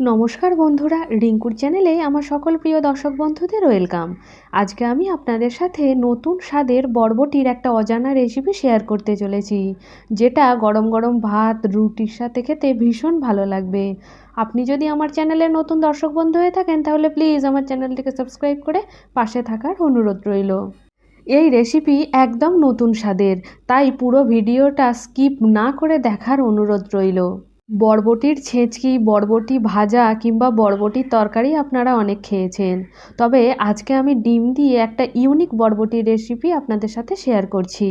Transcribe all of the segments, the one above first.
নমস্কার বন্ধুরা, রিঙ্কুর চ্যানেলে আমার সকল প্রিয় দর্শক বন্ধুদের ওয়েলকাম। আজকে আমি আপনাদের সাথে নতুন স্বাদের বরবটির একটা অজানা রেসিপি শেয়ার করতে চলেছি, যেটা গরম গরম ভাত, রুটির সাথে খেতে ভীষণ ভালো লাগবে। আপনি যদি আমার চ্যানেলে নতুন দর্শক বন্ধু হয়ে থাকেন, তাহলে প্লিজ আমার চ্যানেলটিকে সাবস্ক্রাইব করে পাশে থাকার অনুরোধ রইল। এই রেসিপি একদম নতুন স্বাদের, তাই পুরো ভিডিওটা স্কিপ না করে দেখার অনুরোধ রইল। বরবটির ছেঁচকি, বরবটি ভাজা কিংবা বরবটির তরকারি আপনারা অনেক খেয়েছেন। তবে আজকে আমি ডিম দিয়ে একটা ইউনিক বরবটির রেসিপি আপনাদের সাথে শেয়ার করছি।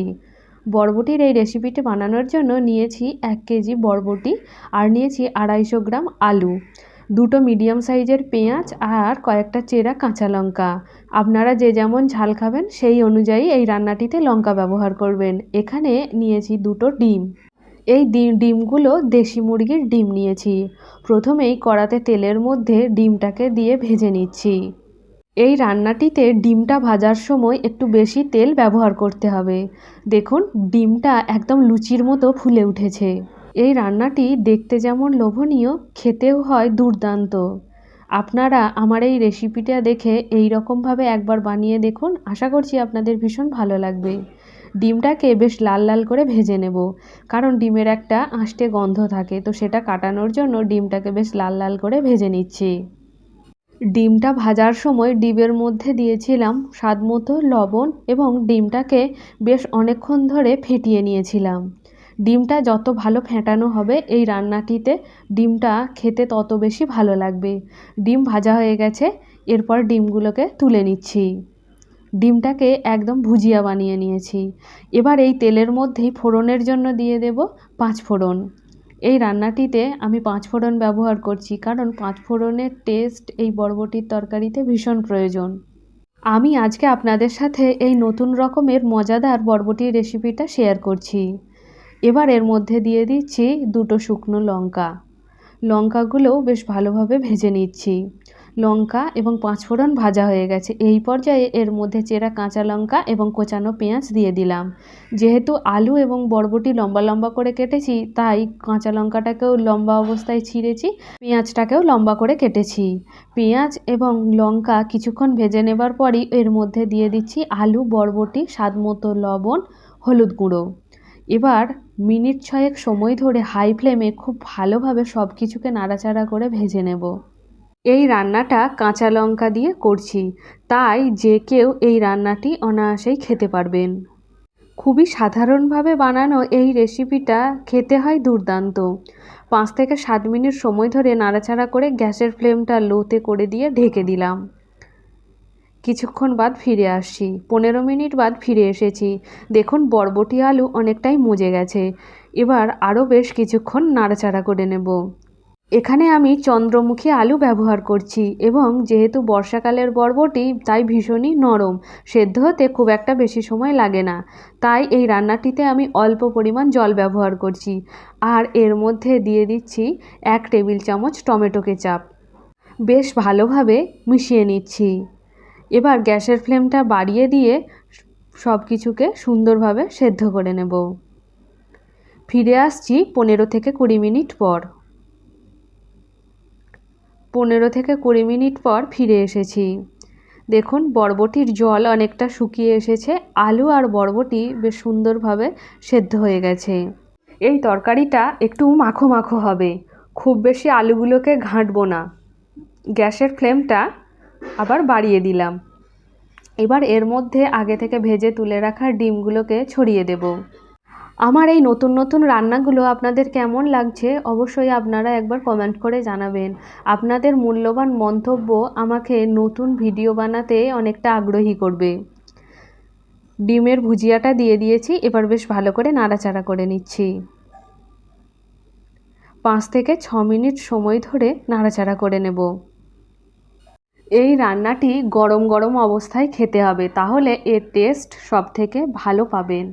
বরবটির এই রেসিপিটি বানানোর জন্য নিয়েছি এক কেজি বরবটি আর নিয়েছি আড়াইশো গ্রাম আলু, দুটো মিডিয়াম সাইজের পেঁয়াজ আর কয়েকটা চেরা কাঁচা লঙ্কা। আপনারা যে যেমন ঝাল খাবেন সেই অনুযায়ী এই রান্নাটিতে লঙ্কা ব্যবহার করবেন। এখানে নিয়েছি দুটো ডিম। এই ডিমগুলো দেশি মুরগির ডিম নিয়েছি। প্রথমেই কড়াতে তেলের মধ্যে ডিমটাকে দিয়ে ভেজে নিচ্ছি। এই রান্নাটিতে ডিমটা ভাজার সময় একটু বেশি তেল ব্যবহার করতে হবে। দেখুন, ডিমটা একদম লুচির মতো ফুলে উঠেছে। এই রান্নাটি দেখতে যেমন লোভনীয়, খেতেও হয় দুর্দান্ত। আপনারা আমার এই রেসিপিটা দেখে এই রকমভাবে একবার বানিয়ে দেখুন। আশা করছি আপনাদের ভীষণ ভালো লাগবে। ডিমটাকে বেশ লাল লাল করে ভেজে নেব। কারণ ডিমের একটা আঁশটে গন্ধ থাকে, তো সেটা কাটানোর জন্য ডিমটাকে বেশ লাল লাল করে ভেজে নিচ্ছি। ডিমটা ভাজার সময় ডিমের মধ্যে দিয়েছিলাম স্বাদ মতো লবণ এবং ডিমটাকে বেশ অনেকক্ষণ ধরে ফেটিয়ে নিয়েছিলাম। ডিমটা যত ভালো ফেটানো হবে এই রান্নাটিতে ডিমটা খেতে তত বেশি ভালো লাগবে। ডিম ভাজা হয়ে গেছে, এরপর ডিমগুলোকে তুলে নিচ্ছি। ডিমটাকে একদম ভুজিয়া বানিয়ে নিয়েছি। এবার এই তেলের মধ্যেই ফোড়নের জন্য দিয়ে দেব পাঁচ ফোড়ন। এই রান্নাটিতে আমি পাঁচ ফোড়ন ব্যবহার করছি কারণ পাঁচ ফোড়নের টেস্ট এই বরবটির তরকারিতে ভীষণ প্রয়োজন। আমি আজকে আপনাদের সাথে এই নতুন রকমের মজাদার বরবটির রেসিপিটা শেয়ার করছি। এবার এর মধ্যে দিয়ে দিচ্ছি দুটো শুকনো লঙ্কা। লঙ্কাগুলোও বেশ ভালোভাবে ভেজে নিচ্ছি। লঙ্কা এবং পাঁচফোড়ন ভাজা হয়ে গেছে। এই পর্যায়ে এর মধ্যে চেরা কাঁচা লঙ্কা এবং কোচানো পেঁয়াজ দিয়ে দিলাম। যেহেতু আলু এবং বরবটি লম্বা লম্বা করে কেটেছি, তাই কাঁচা লঙ্কাটাকেও লম্বা অবস্থায় ছিঁড়েছি, পেঁয়াজটাকেও লম্বা করে কেটেছি। পেঁয়াজ এবং লঙ্কা কিছুক্ষণ ভেজে নেবার পরই এর মধ্যে দিয়ে দিচ্ছি আলু, বরবটি স্বাদ মতো লবণ, হলুদ গুঁড়ো। এবার মিনিট ছয়েক সময় ধরে হাই ফ্লেমে খুব ভালোভাবে সব কিছুকে নাড়াচাড়া করে ভেজে নেব। এই রান্নাটা কাঁচা লঙ্কা দিয়ে করছি। তাই যে কেউ এই রান্নাটি অনায়াসেই খেতে পারবেন। খুবই সাধারণভাবে বানানো এই রেসিপিটা খেতে হয় দুর্দান্ত। পাঁচ থেকে সাত মিনিট সময় ধরে নাড়াচাড়া করে গ্যাসের ফ্লেমটা লোতে করে দিয়ে ঢেকে দিলাম। কিছুক্ষণ বাদ ফিরে আসছি। পনেরো মিনিট বাদ ফিরে এসেছি। দেখুন, বরবটি আলু অনেকটাই মজে গেছে। এবার আরও বেশ কিছুক্ষণ নাড়াচাড়া করে নেব। এখানে আমি চন্দ্রমুখী আলু ব্যবহার করছি এবং যেহেতু বর্ষাকালের বরবটি, তাই ভীষণই নরম। সেদ্ধ হতে খুব একটা বেশি সময় লাগে না। তাই এই রান্নাটিতে আমি অল্প পরিমাণ জল ব্যবহার করছি। আর এর মধ্যে দিয়ে দিচ্ছি এক টেবিল চামচ টমেটো কেচাপ। বেশ ভালোভাবে মিশিয়ে নিচ্ছি। এবার গ্যাসের ফ্লেমটা বাড়িয়ে দিয়ে সব কিছুকে সুন্দরভাবে সেদ্ধ করে নেব। ফিরে আসছি পনেরো থেকে কুড়ি মিনিট পর। পনেরো থেকে কুড়ি মিনিট পর ফিরে এসেছি। দেখুন, বরবটির জল অনেকটা শুকিয়ে এসেছে। আলু আর বরবটি বেশ সুন্দরভাবে সেদ্ধ হয়ে গেছে। এই তরকারিটা একটু মাখো মাখো হবে। খুব বেশি আলুগুলোকে ঘাঁটবো না। গ্যাসের ফ্লেমটা আবার বাড়িয়ে দিলাম। এবার এর মধ্যে আগে থেকে ভেজে তুলে রাখা ডিমগুলোকে ছড়িয়ে দেব। আমার এই নতুন নতুন রান্নাগুলো আপনাদের কেমন লাগছে অবশ্যই আপনারা একবার কমেন্ট করে জানাবেন। আপনাদের মূল্যবান মন্তব্য আমাকে নতুন ভিডিও বানাতে অনেকটা আগ্রহী করবে। ডিমের ভুজিয়াটা দিয়ে দিয়েছি, এবার বেশ ভালো করে নাড়াচাড়া করে নিচ্ছি। পাঁচ থেকে ছ মিনিট সময় ধরে নাড়াচাড়া করে নেব। এই রান্নাটি গরম গরম অবস্থায় খেতে হবে, তাহলে এর টেস্ট সব থেকে ভালো পাবেন।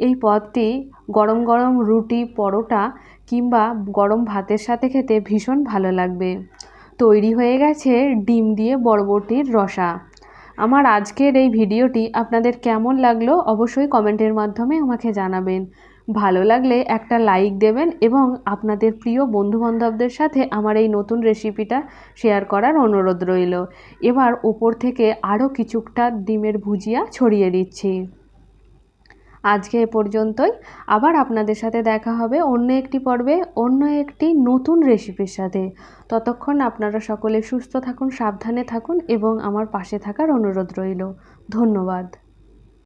এই পদটি গরম গরম রুটি, পরোটা কিংবা গরম ভাতের সাথে খেতে ভীষণ ভালো লাগবে। তৈরি হয়ে গেছে ডিম দিয়ে বরবটির রসা। আমার আজকের এই ভিডিওটি আপনাদের কেমন লাগল অবশ্যই কমেন্টের মাধ্যমে আমাকে জানাবেন। ভালো লাগলে একটা লাইক দেবেন এবং আপনাদের প্রিয় বন্ধুবান্ধবদের সাথে আমার এই নতুন রেসিপিটা শেয়ার করার অনুরোধ রইল। এবার ওপর থেকে আরও কিছুটা ডিমের ভুজিয়া ছড়িয়ে দিচ্ছি। আজকে এ পর্যন্তই। আবার আপনাদের সাথে দেখা হবে অন্য একটি পর্বে, অন্য একটি নতুন রেসিপির সাথে। ততক্ষণ আপনারা সকলে সুস্থ থাকুন, সাবধানে থাকুন এবং আমার পাশে থাকার অনুরোধ রইল। ধন্যবাদ।